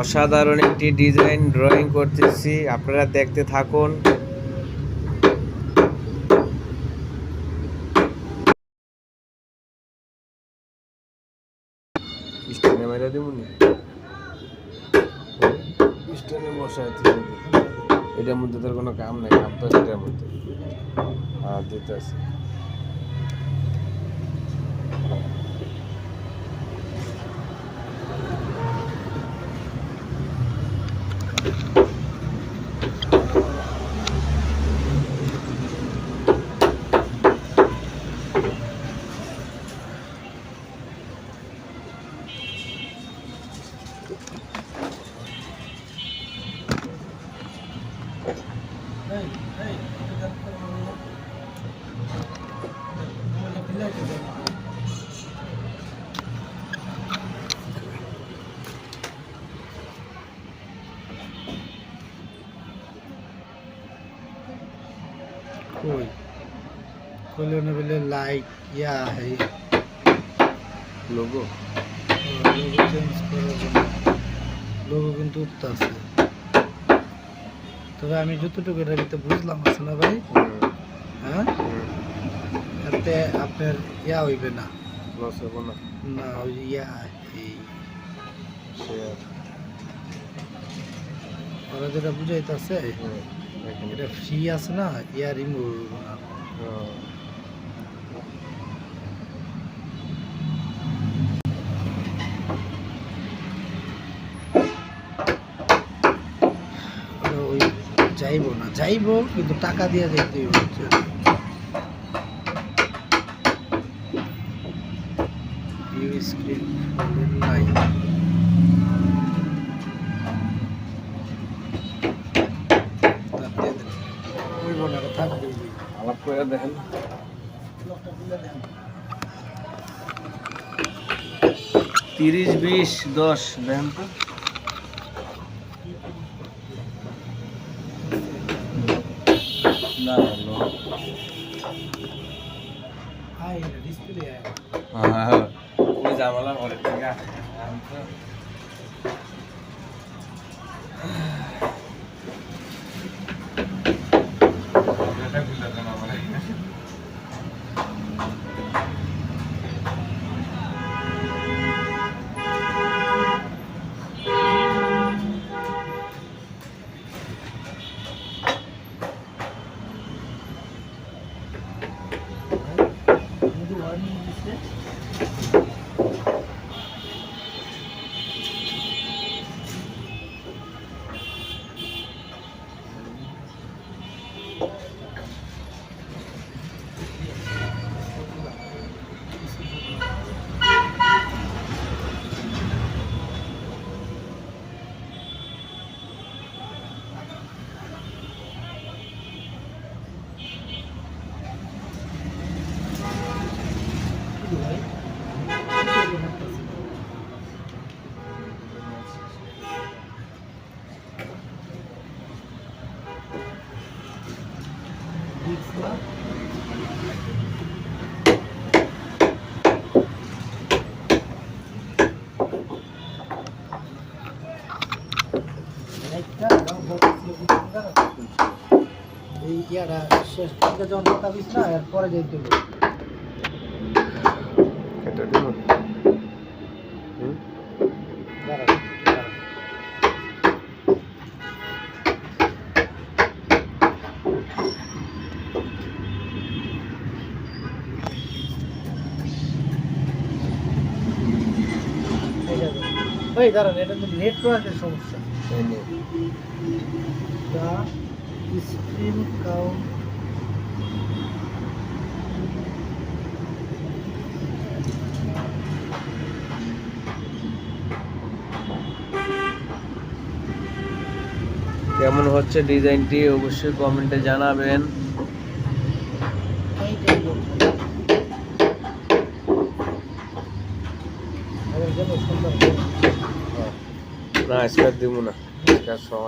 অসাধারণ একটি design drawing করতেছি। আপনারা দেখতে থাকুন। এটার মধ্যে তোর কোনো কাম নাই, কাম তো এটার মধ্যে। হ্যাঁ দিতেছে। कोई कोई ने बोले लाइक या है लोगो लोगो चेंज करो লোগো কিন্তু উঠতে আছে। তবে আমি যতটুকু এটার ভিতরে বুঝলাম আছে না ভাই? হ্যাঁ? এতে আপনার ইয়া হইবে না। না। ওই ইয়া এই ওরা যেটা বুঝাইতেছে এখানে এটা ফ্রি আছে না ইয়া রিমুভ না ওরা ওই যাইবো না, যাইবো, কিন্তু টাকা দিয়ে যাইতে হচ্ছে স্ক্রিন নাই আলাপ করে দেখেন। তিরিশ, বিশ, দশ দেখেন না লো হাই ডিসপ্লে হ্যাঁ ওই জামালা অনেক টাকা ね。এই ইয়াটা শেষ থেকে যখন পাতাবিস না এরপরে যাইতে হবে কেটে দেবো। হুম? ওই দাঁড়ান এটা তো নেটওয়ার্কের সমস্যা। The screen count. কেমন হচ্ছে ডিজাইনটি অবশ্যই কমেন্টে জানাবেন। এইটাই না আজকে দিব না। আজকে সময়